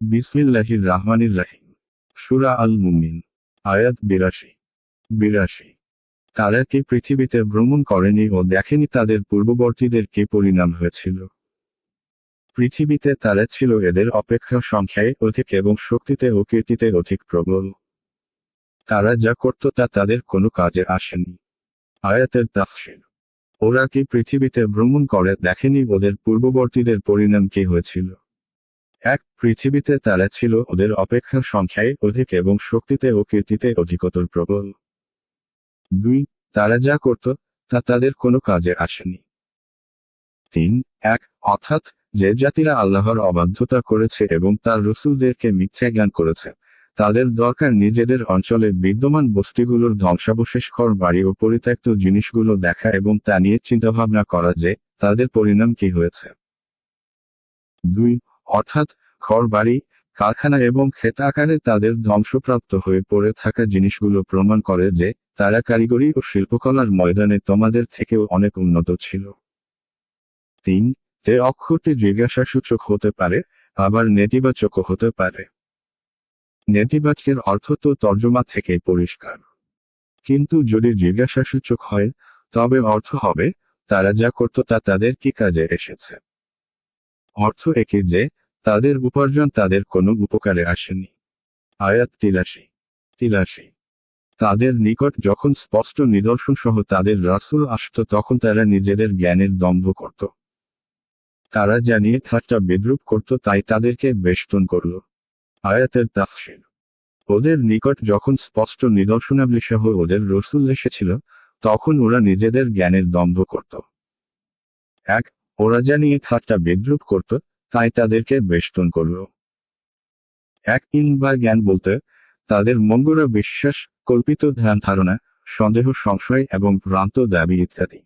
বিসমিল্লাহির রাহমানির রাহিম সুরা আল মুমিন আয়াত বিরাশি। বিরাশি। তারা কি পৃথিবীতে ভ্রমণ করেনি ও দেখেনি তাদের পূর্ববর্তীদের কি পরিণাম হয়েছিল? পৃথিবীতে তারা ছিল এদের অপেক্ষা সংখ্যায় অধিক এবং শক্তিতে ও কীর্তিতে অধিক প্রবল। তারা যা করত তা তাদের কোনো কাজে আসেনি। আয়াতের তাফসির। ওরা কি পৃথিবীতে ভ্রমণ করে দেখেনি ওদের পূর্ববর্তীদের পরিণাম কি হয়েছিল? এক পৃথিবীতে তারা ছিল ওদের অপেক্ষা সংখ্যায় অধিক এবং শক্তিতে ও কীর্তিতে অধিকতর প্রবল। দুই, তারা যা করত, তা তাদের কোনো কাজে আসেনি। তিন, এক, অর্থাৎ যে জাতিরা আল্লাহর অবাধ্যতা করেছে এবং তার রসুলদেরকে মিথ্যা জ্ঞান করেছে, তাদের দরকার নিজেদের অঞ্চলে বিদ্যমান বস্তিগুলোর ধ্বংসাবশেষ ঘর বাড়ি ও পরিত্যক্ত জিনিসগুলো দেখা এবং তা নিয়ে চিন্তাভাবনা করা যে তাদের পরিণাম কি হয়েছে। দুই অর্থাৎ ঘর বাড়ি কারখানা এবং ক্ষেত আকারে তাদের ধ্বংসপ্রাপ্ত হয়ে পড়ে থাকা জিনিসগুলো প্রমাণ করে যে তারা কারিগরি ও শিল্পকলার ময়দানে তোমাদের থেকেও অনেক উন্নত ছিল। তিন তে অক্ষরটি জিজ্ঞাসাসূচক হতে পারে, আবার নেতিবাচকও হতে পারে। নেতিবাচকের অর্থ তো তর্জমা থেকে পরিষ্কার। কিন্তু যদি জিজ্ঞাসাসূচক হয়, তবে অর্থ হবে, তারা যা করত তা তাদের কি কাজে এসেছে? অর্থ একে যে তাদের উপার্জন তাদের কোনো উপকারে আসেনি। আয়াত তিলাশি তিলাশি তাদের নিকট যখন স্পষ্ট নিদর্শন সহ তাদের রাসুল আসত, তখন তারা নিজেদের জ্ঞানের দম্ভ করত। তারা জানিয়ে ঠাট্টা বিদ্রুপ করত, তাই তাদেরকে বেষ্টন করল। আয়াতের তাফসির। ওদের নিকট যখন স্পষ্ট নিদর্শনাবলী সহ ওদের রসুল এসেছিল, তখন ওরা নিজেদের জ্ঞানের দম্ভ করত। এক, ওরা জানিয়ে ঠাট্টা বিদ্রুপ করত তাই তাদেরকে বেষ্টন করল। এক ইন বা জ্ঞান বলতে তাদের মঙ্গরা বিশ্বাস, কল্পিত ধ্যান ধারণা, সন্দেহ, সংশয় এবং ভ্রান্ত দাবি ইত্যাদি।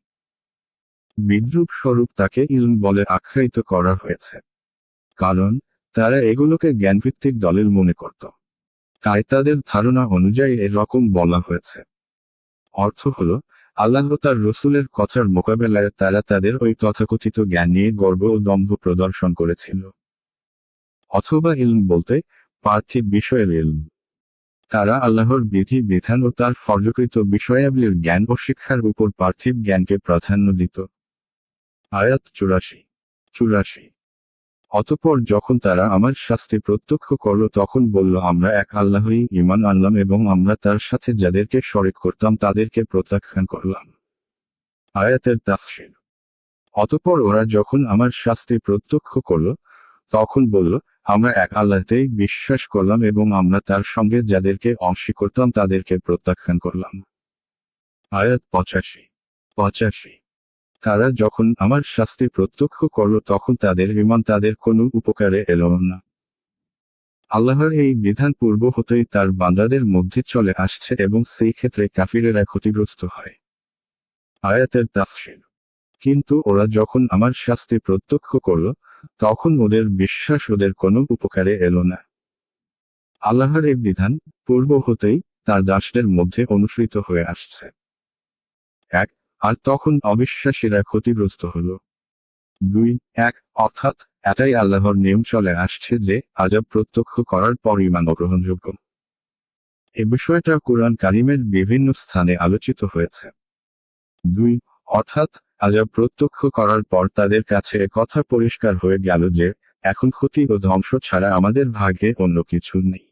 বিদ্রুপ স্বরূপ তাকে ইলম বলে আখ্যায়িত করা হয়েছে। কারণ তারা এগুলোকে জ্ঞানভিত্তিক দলের মনে করত। তাই তাদের ধারণা অনুযায়ী এরকম বলা হয়েছে। অর্থ হল আল্লাহ তার রসুলের কথার মোকাবেলায় তারা তাদের ওই তথাকথিত জ্ঞান নিয়ে গর্ব ও দম্ভ প্রদর্শন করেছিল। অথবা ইলম বলতে, পার্থিব বিষয়ের ইলম। তারা আল্লাহর বিধি, বিধান ও তার ফর্জকৃত বিষয়াবলীর জ্ঞান ও শিক্ষার উপর পার্থিব জ্ঞানকে প্রাধান্য দিত। আয়াত চুরাশি। চুরাশি। অতপর যখন তারা আমার শাস্তি প্রত্যক্ষ করল, তখন বলল, আমরা এক আল্লাহই ইমান আনলাম এবং আমরা তার সাথে যাদেরকে শরিক করতাম তাদেরকে প্রত্যাখ্যান করলাম। আয়াতের তাফসির। অতপর ওরা যখন আমার শাস্তি প্রত্যক্ষ করল, তখন বলল, আমরা এক আল্লাহতেই বিশ্বাস করলাম এবং আমরা তার সঙ্গে যাদেরকে অংশী করতাম তাদেরকে প্রত্যাখ্যান করলাম। আয়াত পঁচাশি। পঁচাশি। তারা যখন আমার শাস্তি প্রত্যক্ষ করল তখন তাদের ইমান তাদের কোনো উপকারে এলো না। আল্লাহর এই বিধান পূর্ব হতেই তার বান্দাদের মধ্যে চলে আসছে এবং সেই ক্ষেত্রে কাফিরেরা ক্ষতিগ্রস্ত হয়। আয়াতের তাফসির। কিন্তু ওরা যখন আমার শাস্তি প্রত্যক্ষ করল, তখন ওদের বিশ্বাস ওদের কোনো উপকারে এলো না। আল্লাহর এই বিধান পূর্ব হতেই তার দাসদের মধ্যে অনুসৃত হয়ে আসছে। এক আর তখন অবিশ্বাসীরা ক্ষতিগ্রস্ত হল। দুই, এক, অর্থাৎ এটাই আল্লাহর নিয়ম চলে আসছে যে আজাব প্রত্যক্ষ করার পর ইমান গ্রহণযোগ্য। এ বিষয়টা কোরআন কারিমের বিভিন্ন স্থানে আলোচিত হয়েছে। দুই, অর্থাৎ আজাব প্রত্যক্ষ করার পর তাদের কাছে কথা পরিষ্কার হয়ে গেল যে এখন ক্ষতি ও ধ্বংস ছাড়া আমাদের ভাগ্যে অন্য কিছু নেই।